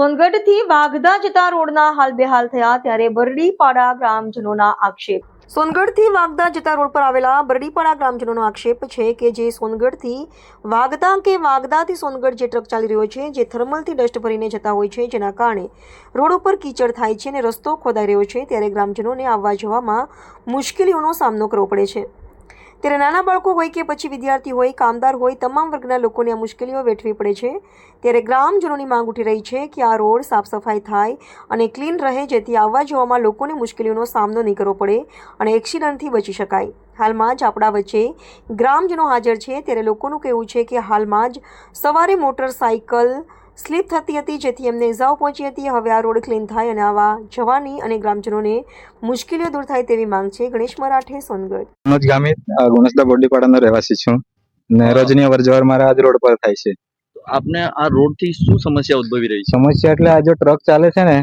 સોનગઢથી વાઘદા જતા રોડના હાલ બેહાલ થયા ત્યારે બરડીપાડા ગ્રામજનોના આક્ષેપ. સોનગઢથી વાગદા જતા રોડ પર આવેલા બરડીપાડા ગ્રામજનોનો આક્ષેપ છે કે જે સોનગઢથી વાગદા કે વાગદાથી સોનગઢ જે ટ્રક ચાલી રહ્યો છે, જે થર્મલથી ડસ્ટ ભરીને જતા હોય છે, જેના કારણે રોડ ઉપર કીચડ થાય છે અને રસ્તો ખોદાઈ રહ્યો છે, ત્યારે ગ્રામજનોને આવવા જવામાં મુશ્કેલીઓનો સામનો કરવો પડે છે. ત્યારે નાના બાળકો હોય કે પછી વિદ્યાર્થી હોય, કામદાર હોય, તમામ વર્ગના લોકોને આ મુશ્કેલીઓ વેઠવી પડે છે. ત્યારે ગ્રામજનોની માંગ ઉઠી રહી છે કે આ રોડ સાફ સફાઈ થાય અને ક્લીન રહે, જેથી આવવા જવામાં લોકોને મુશ્કેલીઓનો સામનો નહીં કરવો પડે અને એક્સિડન્ટથી બચી શકાય. હાલમાં જ આપણા વચ્ચે ગ્રામજનો હાજર છે. ત્યારે લોકોનું કહેવું છે કે હાલમાં જ સવારે મોટરસાઇકલ સ્લીપ થતી હતી જેથી એમને ઇજાઓ પહોંચી હતી. હવે આ રોડ ક્લીન થાય અને આવા જવાની અને ગ્રામજનોને મુશ્કેલીઓ દૂર થાય તેવી માંગ છે. ગણેશ મરાઠે સોનગઢ. મનોજ ગામિત અ, ગુણસદા બોડીપાડાનો રહેવાસી છું ને રોજની અવરજવર મારા આજ રોડ પર થાય છે. આપને આ રોડથી શું સમસ્યા ઉદ્ભવી રહી છે? સમસ્યા એટલે આ જો ટ્રક ચાલે છે ને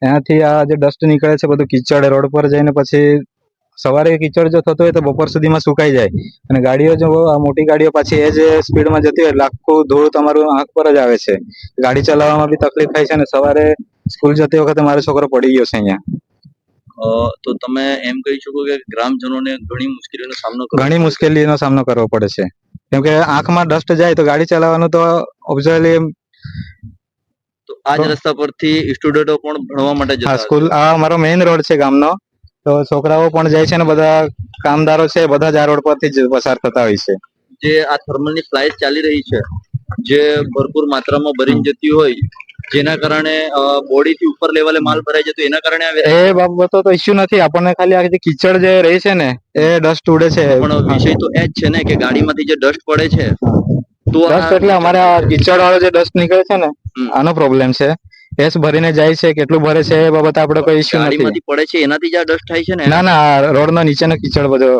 ત્યાંથી આ જે ડસ્ટ નીકળે છે બધું કીચડ રોડ પર જઈને પછી સવારે કીચડ જો થતો હોય તો બપોર સુધીમાં સુકાઈ જાય. અને ગાડીઓ જો આ મોટી ગાડીઓ પાછી એ જ સ્પીડમાં જતી હોય એટલે આખું ધૂળ તમારું આંખ પર જ આવે છે. ગાડી ચલાવવામાં બી તકલીફ થાય છે અને સવારે સ્કૂલ જતી વખતે મારો છોકરો પડી ગયો છે અહીંયા. તો તમે એમ કહી શકો કે ગ્રામજનોને ઘણી મુશ્કેલીનો સામનો ઘણી મુશ્કેલીનો સામનો કરવો પડે છે. કેમ કે આંખમાં ડસ્ટ જાય તો ગાડી ચલાવવાનું તો ઓબ્ઝર્વલી તો આ જ રસ્તા પરથી સ્ટુડન્ટો પણ ભણવા માટે જતા સ્કૂલ આ અમારો મેઇન રોડ છે ગામનો. તો છોકરાઓ પણ જાય છે ને બધા કામદારો છે બધા જ આ રોડ પરથી જ પસાર થતા હોય છે. જે આ થર્મલની ફ્લાઇટ ચાલી રહી છે જે ભરપૂર માત્રામાં ભરીને જતી હોય જેના કારણે બોડી થી ઉપર લેવલે માલ ભરાઈ જતો એના કારણે એ બાબતો તો ઇશ્યુ નથી આપણને ખાલી આ જે કીચડ જે રહે છે ને એ ડસ્ટ ઉડે છે. પણ વિષય તો એ જ છે ને કે ગાડીમાંથી જે ડસ્ટ પડે છે તો ડસ્ટ એટલે અમારે આ કીચડ વાળો જે ડસ્ટ નીકળે છે ને આનો પ્રોબ્લેમ છે. એસ ભરીને જાય છે કેટલું ભરે છે એ બાબત આપડે કોઈ ઇસ્યુ નથી. પડે છે એનાથી જ આ ડસ્ટ થાય છે ને? ના ના રોડ નો નીચેનો કીચડ બધો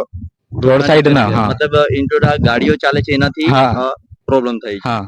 રોડ સાઈડ ના મતલબ ઇન્ટોડ ગાડીઓ ચાલે છે એનાથી પ્રોબ્લેમ થાય છે. હા.